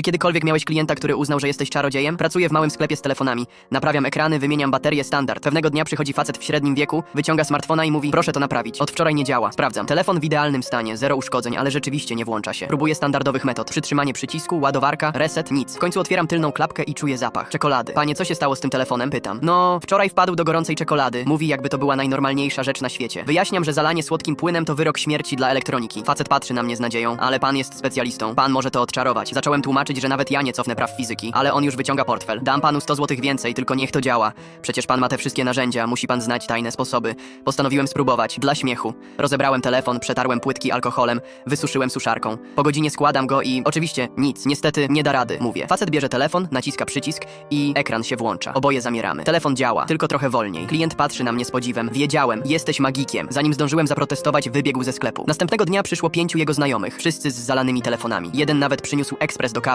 Czy kiedykolwiek miałeś klienta, który uznał, że jesteś czarodziejem? Pracuję w małym sklepie z telefonami. Naprawiam ekrany, wymieniam baterie standard. Pewnego dnia przychodzi facet w średnim wieku, wyciąga smartfona i mówi: Proszę to naprawić. Od wczoraj nie działa. Sprawdzam. Telefon w idealnym stanie, zero uszkodzeń, ale rzeczywiście nie włącza się. Próbuję standardowych metod. Przytrzymanie przycisku, ładowarka, reset, nic. W końcu otwieram tylną klapkę i czuję zapach. Czekolady. Panie, co się stało z tym telefonem? Pytam. No, wczoraj wpadł do gorącej czekolady. Mówi, jakby to była najnormalniejsza rzecz na świecie. Wyjaśniam, że zalanie słodkim płynem to wyrok śmierci dla elektroniki. Facet patrzy na mnie z nadzieją, ale pan jest specjalistą. Pan może to odczarować. Zacząłem tłumaczyć, że nawet ja nie cofnę praw fizyki, ale on już wyciąga portfel. Dam panu 100 zł więcej, tylko niech to działa. Przecież pan ma te wszystkie narzędzia, musi pan znać tajne sposoby. Postanowiłem spróbować, dla śmiechu. Rozebrałem telefon, przetarłem płytki alkoholem, wysuszyłem suszarką. Po godzinie składam go i oczywiście nic, niestety nie da rady, mówię. Facet bierze telefon, naciska przycisk i ekran się włącza. Oboje zamieramy. Telefon działa, tylko trochę wolniej. Klient patrzy na mnie z podziwem. Wiedziałem, jesteś magikiem. Zanim zdążyłem zaprotestować, wybiegł ze sklepu. Następnego dnia przyszło pięciu jego znajomych, wszyscy z zalanymi telefonami. Jeden nawet przyniósł ekspres do kawy.